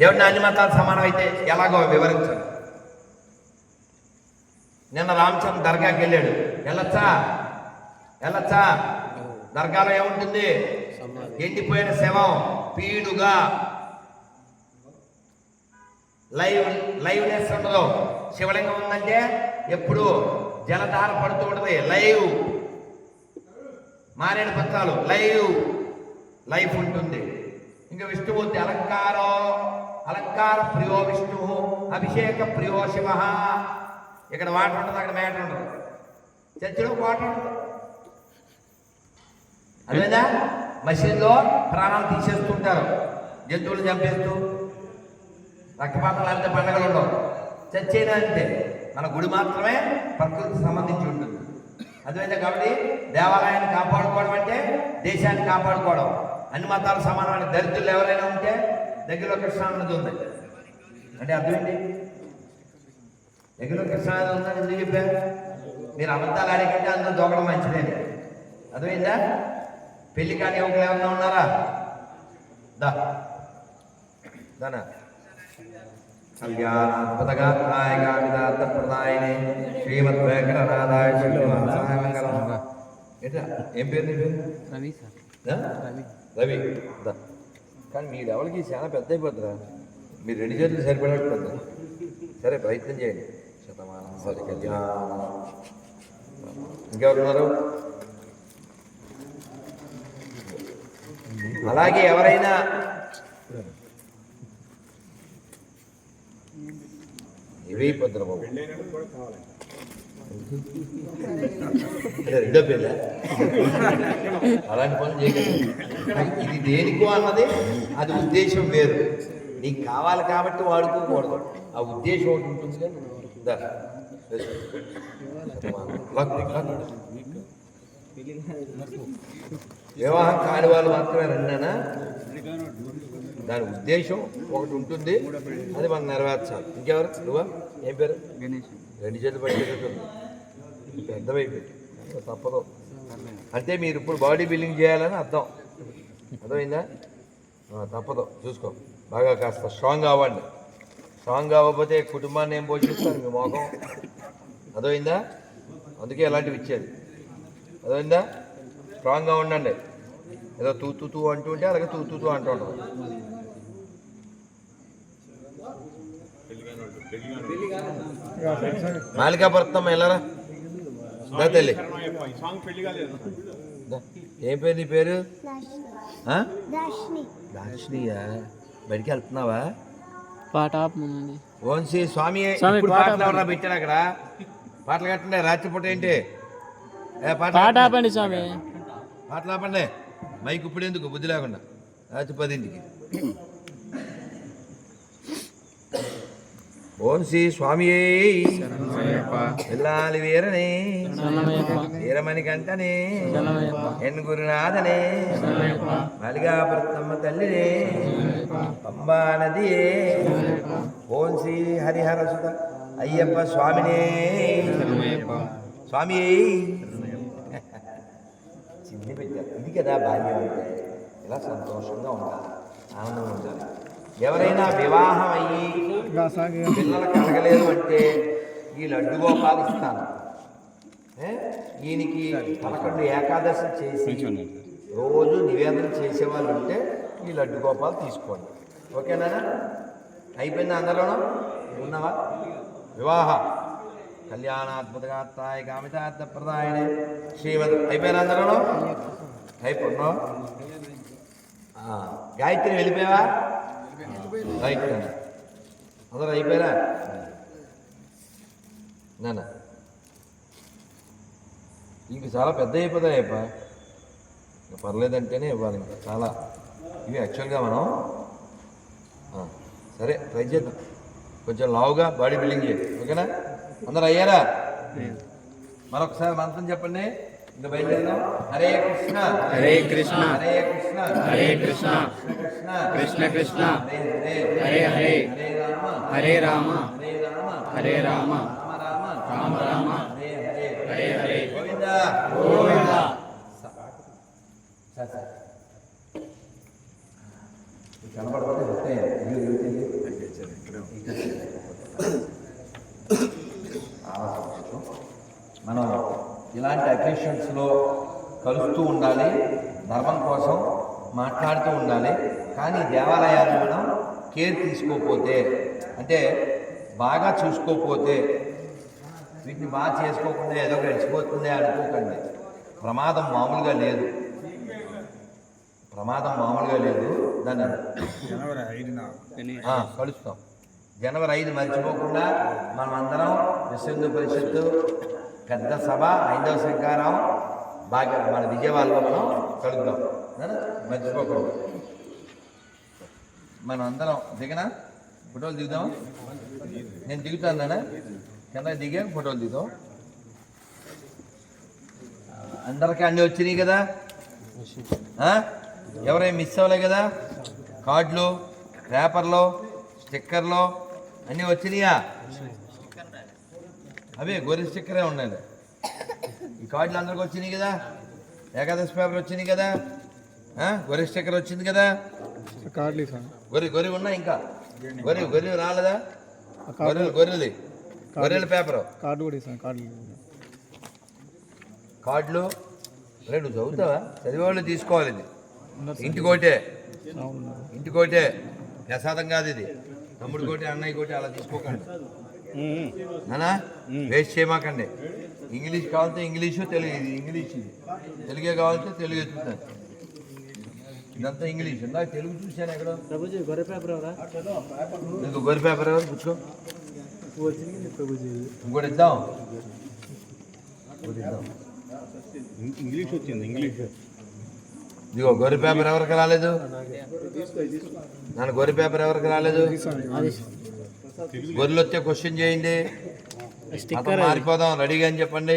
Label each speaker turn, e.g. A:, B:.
A: దేవుడిని అన్ని మతాలు సమానం అయితే ఎలాగో వివరించండి నిన్న రామచంద్ర దర్గాకి వెళ్ళాడు. వెళ్ళచ్చా వెళ్ళచ్చా దర్గాలో ఏముంటుంది? ఎండిపోయిన శవం పీడుగా లైవ్ లైవ్నెస్ ఉండదు. శివలింగం ఉందంటే ఎప్పుడు జలధార పడుతూ ఉంటుంది. లైవ్. మారేడు పత్రాలు. లైవ్. లైఫ్ ఉంటుంది. ఇంకా విష్ణుమూర్తి అలంకారం అలంకార ప్రియో విష్ణు అభిషేక ప్రియో శివ. ఇక్కడ వాటర్ ఉంటుంది అక్కడ మ్యాటర్ ఉండదు. చర్చిలో వాటర్ ఉంటుంది. అదేనా మసీదులో ప్రాణాలు తీసేస్తుంటారు. జంతువులు చంపేస్తూ. రక్తపాతాలు అంటే పండగలు ఉండవు. చర్చ్ అంతే? మన గుడి మాత్రమే ప్రకృతికి సంబంధించి ఉంటుంది. అదేవిధంగా కాబట్టి దేవాలయాన్ని కాపాడుకోవడం అంటే దేశాన్ని కాపాడుకోవడం. అన్ని మతాలు సమానమైన దరిద్రులు ఎవరైనా ఉంటే దగ్గరలో కృష్ణా నది ఉంది. అంటే అర్థమేంటి దగ్గరలో కృష్ణా నది ఉందని ఎందుకు చెప్పారు? మీరు అబద్ధాలు ఆడేకంటే అందులో దొంగడం మంచిదేని అర్థమైందా? పెళ్ళి కాని యువకులు ఏమన్నా ఉన్నారా? దా. దానా? కళ్యాణాత్మతగాత్రాయ గామిదార్థ ప్రదాయనే శ్రీమద్ వెంకటనాథాయ శ్రీనివాసాయ మంగళం ఏం పేరు నీ పేరు?
B: రవి సార్? రవి.
A: రవి కానీ మీ లెవెల్కి చాలా పెద్ద అయిపోతురా మీరు రెండు చేతులు సరిపడట్లేదు సరే ప్రయత్నం చేయండి. శతమానం సరే కళ్యాణం. ఇంకెవరున్నారు? అలాగే ఎవరైనా ఇవైపోతున్నా బాబు. రెండో పెళ్ళ అలాంటి పనులు చేయగలరు ఇది దేనికో అన్నది అది ఉద్దేశం వేరు. నీకు కావాలి కాబట్టి వాడుకోకూడదు. ఆ ఉద్దేశం ఒకటి ఉంటుంది కదా వివాహం కాని వాళ్ళు మాత్రమే రెండేనా? దాని ఉద్దేశం ఒకటి ఉంటుంది. అది మనం నెరవేర్చాలి. ఇంకెవరు? నువ్వా? ఏం పేరు?
B: గణేష్.
A: రెండు చేతులు పట్టేటట్టుంది పెద్దవైపోయింది తప్పదు. అంటే మీరు ఇప్పుడు బాడీ బిల్డింగ్ చేయాలని అర్థం. అర్థమైందా? తప్పదు. చూసుకో. బాగా కాస్త స్ట్రాంగ్ అవ్వండి. స్ట్రాంగ్ అవ్వకపోతే కుటుంబాన్ని ఏం పోషిస్తారు? మీ మోకం అర్థమైందా? అందుకే ఎలాంటివి ఇచ్చేది. అర్థమైందా? స్ట్రాంగ్గా ఉండండి. ఏదో తూ తూ తూ అంటూ ఉంటే అలాగే తూ తూ తూ అంటూ వెళ్ళరా దా తల్లి. ఏం పేరు నీ పేరు? దాక్షిణియా? బయటికి వెళ్తున్నావా?
B: పాట
A: ఓన్సీ స్వామి
B: స్వామి,
A: ఇప్పుడు
B: పాట
A: పాటలు ఎవరా అక్కడ? పాటలు కట్టండి రాత్రిపూట ఏంటి? ఏ పాట.
B: ఆపండి స్వామి.
A: పాటలు ఆపండి. మైక్ ఇప్పుడు ఎందుకు? బుద్ధి లేకుండా. రాత్రి పదింటికి. ఓం శ్రీ స్వామి వెళ్ళాలి వీరనే. వీరమణి కంటనే ఎన్ గురునాథనే. మలిగాపురత్తమ్మ తల్లినే. పంబా నదియే. ఓం శ్రీ హరిహర సుత అయ్యప్ప స్వామినే. స్వామి చిన్ని పెట్టారు. ఇది కదా బాల్యం అంటే ఇలా సంతోషంగా ఉండాలి. ఆనందంగా ఉండాలి. ఎవరైనా వివాహం అయ్యి పిల్లలు కలగలేదు అంటే ఈ లడ్డు గోపాలు ఇస్తాను? ఈయనకి పదకొండు ఏకాదశి చేసి రోజు నివేదన చేసేవాళ్ళు ఉంటే ఈ లడ్డు గోపాలు తీసుకోండి. ఓకేనా? అయిపోయింది అందరూను ఉన్నావా? వివాహ. కళ్యాణాత్మతగాత్రాయ కామితార్థ ప్రదాయనే శ్రీమద్. అయిపోయిన అందరూను అయిపోయినా గాయత్రి వెళ్ళిపోయావా? రైట్ అందరూ అయిపోయారా నాన్న ఇంక చాలా పెద్ద అయిపోతాయి అప్ప ఇంకా పర్లేదంటేనే ఇవ్వాలి ఇంకా చాలా. ఇవి యాక్చువల్గా మనం సరే ట్రై చేద్దాం. కొంచెం లావుగా బాడీ బిల్డింగ్ చేయి. ఓకేనా? అందరు అయ్యారా? మరొకసారి మంత్రం చెప్పండి. ఇంకా బయలుదేరదాం హరే కృష్ణ.
B: హరే కృష్ణ.
A: హరే కృష్ణ.
B: హరే కృష్ణ.
A: కృష్ణ
B: కృష్ణ.
A: హరే హరే.
B: హరే
A: రామ.
B: హరే రామ.
A: రామ
B: రామ.
A: హరే హరే. గోవింద.
B: గోవింద.
A: మనం ఇలాంటి అకేషన్స్లో కలుస్తూ ఉండాలి. ధర్మం కోసం మాట్లాడుతూ ఉండాలి. కానీ దేవాలయాన్ని మనం కేర్ తీసుకోకపోతే అంటే బాగా చూసుకోకపోతే వీటిని బాగా చేసుకోకుండా ఏదో గడిచిపోతుంది అనుకోకండి. ప్రమాదం మామూలుగా లేదు. ప్రమాదం మామూలుగా లేదు. దాన్ని ఆ, కలుస్తాం. జనవరి ఐదు మర్చిపోకుండా మనం అందరం విశ్వ హిందూ పరిషత్తు పెద్ద సభ ఐదవ శంకారం బాగా మన విజయవాడలో మనం కలుద్దాం. నాన్న? మర్చిపోకుండా. మనం అందరం దిగనా? ఫోటోలు దిగుదాం? నేను దిగుతాను నాన్న కింద దిగా ఫోటోలు దిగుదాం. అందరికీ అన్నీ వచ్చినాయి కదా? ఆ? మిస్ అవ్వలే కదా? కార్డులు పేపర్లు స్టిక్కర్లు అన్నీ వచ్చినాయా? అవే గొర్రె స్టిక్కరే ఉన్నాయి. ఈ కార్డులు అందరికి వచ్చినాయి కదా? ఏకాదశి పేపర్ వచ్చినాయి కదా? ఆ? గొర్రె స్టిక్కర్ వచ్చింది కదా? గొర్రె గొర్రె ఉన్నాయి ఇంకా? గొర్రె గొర్రె రాలేదా? గొర్రెలు గొర్రెది గొర్రెల పేపరు.
C: కార్డు కూడా ఇస్తాను కార్డులు?
A: కార్డులు రెండు చదువుతావా? చదివేవాళ్ళు తీసుకోవాలి ఇది. ఇంటికోటే ఇంటికోటే ప్రసాదం కాదు ఇది. తమ్ముడు కోటి అన్నయ్య కోటి అలా తీసుకోకండి. నానా? వేస్ట్ చేయమాకండి. ఇంగ్లీష్ కావాలంటే ఇంగ్లీషు తెలుగు ఇది ఇంగ్లీష్. ఇది తెలుగే కావాలంటే తెలుగు ఎత్తుతాను ఇదంతా ఇంగ్లీష్. ఇందాక తెలుగు చూశాను ఎక్కడ
C: ప్రభుజీ గొర్రె పేపర్ ఎవరా?
A: నీకు గొర్రె పేపర్ ఎవరు? పుచ్చుకో
C: వచ్చింది ప్రభుజీ.
A: ఇంకోటి ఇద్దాం. ఇంకోటి ఇద్దాం
C: ఇంగ్లీష్ వచ్చింది ఇంగ్లీష్.
A: ఇదిగో గొర్రె పేపర్ ఎవరికి రాలేదు? నన్ను గొర్రె పేపర్ ఎవరికి రాలేదు? గొర్రెలు వస్తే క్వశ్చన్ చేయండి. మారిపోదాం రెడీగా అని చెప్పండి.